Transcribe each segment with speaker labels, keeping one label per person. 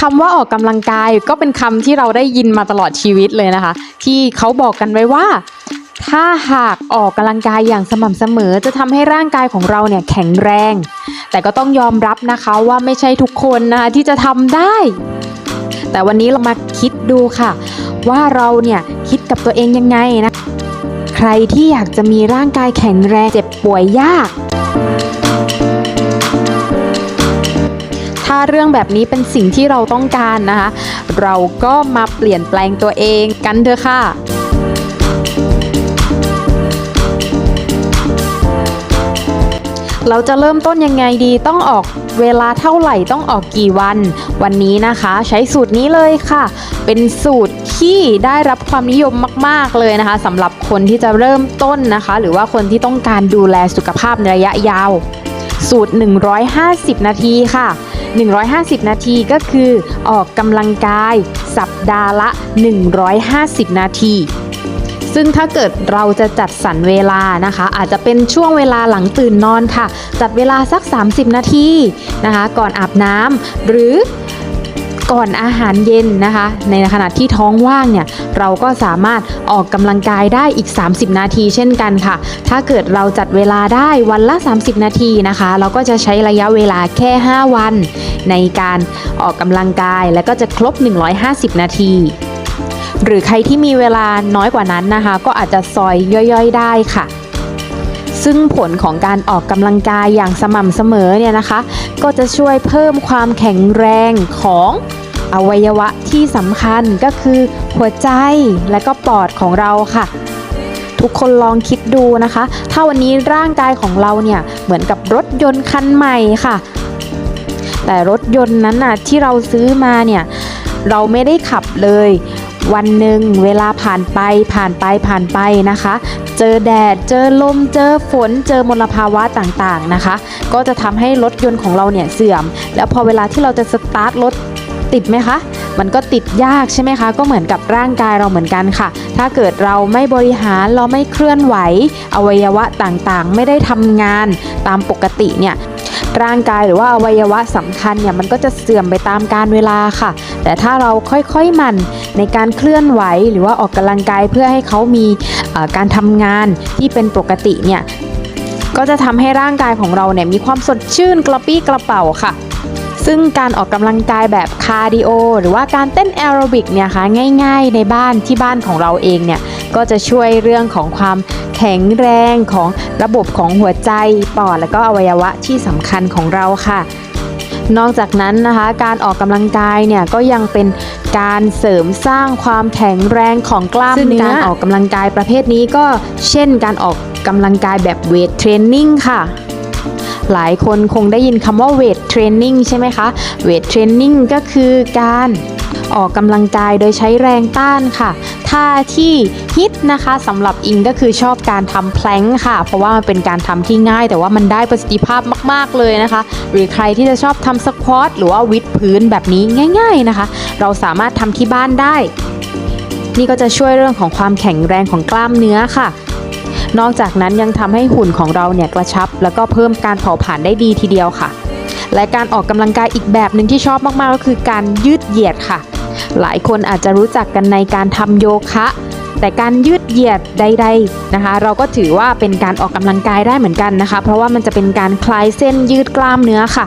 Speaker 1: คำว่าออกกำลังกายก็เป็นคำที่เราได้ยินมาตลอดชีวิตเลยนะคะ ที่เขาบอกกันไว้ว่า ถ้าหากออกกำลังกายอย่างสม่ำเสมอ จะทำให้ร่างกายของเราเนี่ยแข็งแรง แต่ก็ต้องยอมรับนะคะว่าไม่ใช่ทุกคนนะคะที่จะทำได้ แต่วันนี้เรามาคิดดูค่ะ ว่าเราเนี่ยคิดกับตัวเองยังไงนะ ใครที่อยากจะมีร่างกายแข็งแรงเจ็บป่วยยาก เรื่องแบบนี้เป็นสิ่งที่เราต้องการนะคะ เราก็มาเปลี่ยนแปลงตัวเองกันเถอะค่ะเราจะเริ่มต้นยังไงดีต้องออกเวลาเท่าไหร่ต้องออกกี่วัน วันนี้นะคะ ใช้สูตรนี้เลยค่ะ เป็นสูตรที่ได้รับความนิยมมาก ๆเลยนะคะสำหรับคนที่จะเริ่มต้นนะคะ หรือว่าคนที่ต้องการดูแลสุขภาพในระยะยาว สูตร 150 นาทีค่ะ 150 นาทีก็คือออกกำลังกาย สัปดาห์ละ 150 นาที ซึ่งถ้าเกิดเราจะจัดสรรเวลานะคะ อาจจะเป็นช่วงเวลาหลังตื่นนอนค่ะ จัดเวลาสัก 30 นาทีนะคะ ก่อนอาบน้ำหรือ ก่อนอาหารเย็นนะคะ ในขณะที่ท้องว่างเนี่ยเราก็สามารถออกกำลังกายได้อีก 30 นาทีเช่นกันค่ะ ถ้าเกิดเราจัดเวลาได้วันละ 30 นาทีนะคะ เราก็จะใช้ระยะเวลาแค่ 5 วัน ในการออกกำลังกายและก็จะครบ 150 นาทีหรือใครที่มีเวลาน้อยกว่านั้นนะคะ ก็อาจจะซอยย่อยๆ ได้ค่ะ ซึ่งผลของการออกกำลังกายอย่างสม่ำเสมอเนี่ยนะคะ ก็จะช่วยเพิ่มความแข็งแรงของ อวัยวะที่สำคัญก็คือหัวใจและก็ปอดของเราค่ะ ทุกคนลองคิดดูนะคะ ถ้าวันนี้ร่างกายของเราเนี่ยเหมือนกับรถยนต์คันใหม่ค่ะ แต่รถยนต์นั้นน่ะที่เราซื้อมาเนี่ยเราไม่ได้ขับเลย วันหนึ่งเวลาผ่านไปผ่านไปผ่านไปนะคะ เจอแดด เจอลม เจอฝน เจอมลภาวะต่างๆนะคะ ก็จะทำให้รถยนต์ของเราเนี่ยเสื่อม แล้วพอเวลาที่เราจะสตาร์ทรถ ติดไหมคะ มันก็ติดยากใช่ไหมคะ ก็เหมือนกับร่างกายเราเหมือนกันค่ะ ถ้าเกิดเราไม่บริหารเราไม่เคลื่อนไหว อวัยวะต่างๆ ไม่ได้ทำงานตามปกติเนี่ยร่างกายหรือว่าอวัยวะสำคัญเนี่ยมันก็จะเสื่อมไปตามกาลเวลาค่ะ แต่ถ้าเราค่อยๆมันในการเคลื่อนไหวหรือว่าออกกำลังกายเพื่อให้เขามีการทำงานที่เป็นปกติเนี่ยก็จะทำให้ร่างกายของเราเนี่ยมีความสดชื่นกระปี้กระเป๋าค่ะ ซึ่งการออกกำลังกายแบบคาร์ดิโอหรือว่าการเต้นแอโรบิกเนี่ยค่ะง่ายๆ ในบ้านที่บ้านของเราเองเนี่ยก็จะช่วยเรื่องของความแข็งแรงของระบบของหัวใจปอดและก็อวัยวะที่สำคัญของเราค่ะนอกจากนั้นนะคะการออกกำลังกายเนี่ยก็ยังเป็นการเสริมสร้างความแข็งแรงของกล้ามเนื้อการออกกำลังกายประเภทนี้ก็เช่นการออกกำลังกายแบบเวทเทรนนิ่งค่ะ หลายคนคงได้ยินคำว่าเวทเทรนนิ่งใช่ไหมคะ เวทเทรนนิ่งก็คือการออกกำลังกายโดยใช้แรงต้านค่ะ ท่าที่ฮิตนะคะสำหรับอิงก็คือชอบการทำแพลงค่ะ เพราะว่ามันเป็นการทำที่ง่าย แต่ว่ามันได้ประสิทธิภาพมาก ๆ เลยนะคะ หรือใครที่จะชอบทำสควอตหรือว่าวิดพื้นแบบนี้ง่าย ๆนะคะ เราสามารถทำที่บ้านได้ นี่ก็จะช่วยเรื่องของความแข็งแรงของกล้ามเนื้อค่ะ นอกจากนั้นยังทำให้หุ่นของเราเนี่ยกระชับ แล้วก็เพิ่มการเผาผลาญได้ดีทีเดียวค่ะ และการออกกำลังกายอีกแบบหนึ่งที่ชอบมากๆก็คือการยืดเหยียดค่ะ หลายคนอาจจะรู้จักกันในการทำโยคะ แต่การยืดเหยียดใดๆนะคะ เราก็ถือว่าเป็นการออกกำลังกายได้เหมือนกันนะคะ เพราะว่ามันจะเป็นการคลายเส้นยืดกล้ามเนื้อค่ะ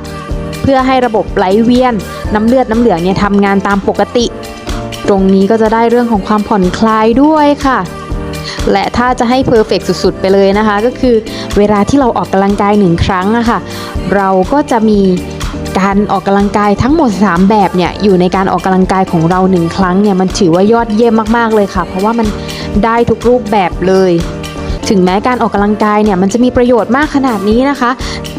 Speaker 1: เพื่อให้ระบบไหลเวียน น้ำเลือดน้ำเหลืองเนี่ยทำงานตามปกติ ตรงนี้ก็จะได้เรื่องของความผ่อนคลายด้วยค่ะ และถ้าจะให้เพอร์เฟกสุดๆ ไปเลยนะคะ ก็คือเวลาที่เราออกกำลังกายหนึ่งครั้งอะค่ะ เราก็จะมีการออกกำลังกายทั้งหมด 3 แบบเนี่ยอยู่ในการออกกำลังกายของเราหนึ่งครั้งเนี่ยมันถือว่ายอดเยี่ยมมากๆเลยค่ะ เพราะว่ามันได้ทุกรูปแบบเลย ถึงแม้การออกกำลังกายเนี่ยมันจะมีประโยชน์มากขนาดนี้นะคะ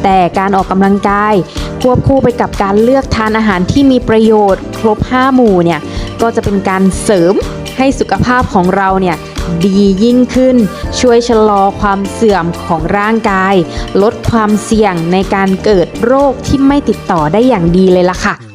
Speaker 1: แต่การออกกำลังกายควบคู่ไปกับการเลือกทานอาหารที่มีประโยชน์ ครบ 5 หมู่เนี่ยก็จะเป็นการเสริมให้สุขภาพของเราเนี่ย ดียิ่งขึ้น ช่วยชะลอความเสื่อมของร่างกาย ลดความเสี่ยงในการเกิดโรคที่ไม่ติดต่อได้อย่างดีเลยล่ะค่ะ